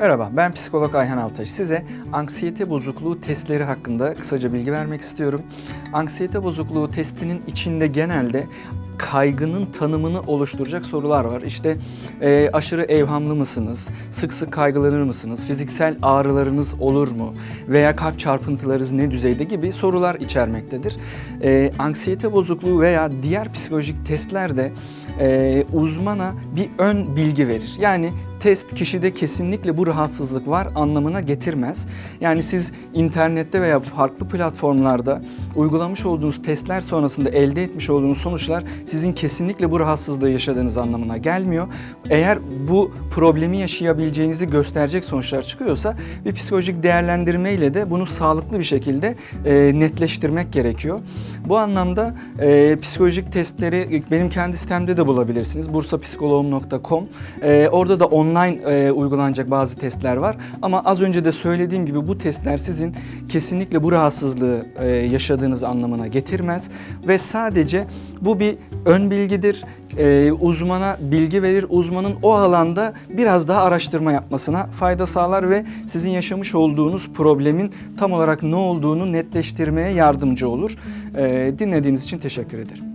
Merhaba, ben psikolog Ayhan Altaş. Size anksiyete bozukluğu testleri hakkında kısaca bilgi vermek istiyorum. Anksiyete bozukluğu testinin içinde genelde kaygının tanımını oluşturacak sorular var. İşte e, aşırı evhamlı mısınız? Sık sık kaygılanır mısınız? Fiziksel ağrılarınız olur mu? Veya kalp çarpıntılarınız ne düzeyde gibi sorular içermektedir. E, anksiyete bozukluğu veya diğer psikolojik testlerde e, uzmana bir ön bilgi verir. Yani test kişide kesinlikle bu rahatsızlık var anlamına getirmez. Yani siz internette veya farklı platformlarda uygulamış olduğunuz testler sonrasında elde etmiş olduğunuz sonuçlar sizin kesinlikle bu rahatsızlığı yaşadığınız anlamına gelmiyor. Eğer bu problemi yaşayabileceğinizi gösterecek sonuçlar çıkıyorsa bir psikolojik değerlendirme ile de bunu sağlıklı bir şekilde e, netleştirmek gerekiyor. Bu anlamda e, psikolojik testleri benim kendi sitemde de bulabilirsiniz. bursapsikoloğum.com. E, orada da online e, uygulanacak bazı testler var. Ama az önce de söylediğim gibi bu testler sizin kesinlikle bu rahatsızlığı e, yaşadığınız anlamına getirmez. Ve sadece bu bir ön bilgidir. E, uzmana bilgi verir. Uzmanın o alanda biraz daha araştırma yapmasına fayda sağlar ve sizin yaşamış olduğunuz problemin tam olarak ne olduğunu netleştirmeye yardımcı olur. E, dinlediğiniz için teşekkür ederim.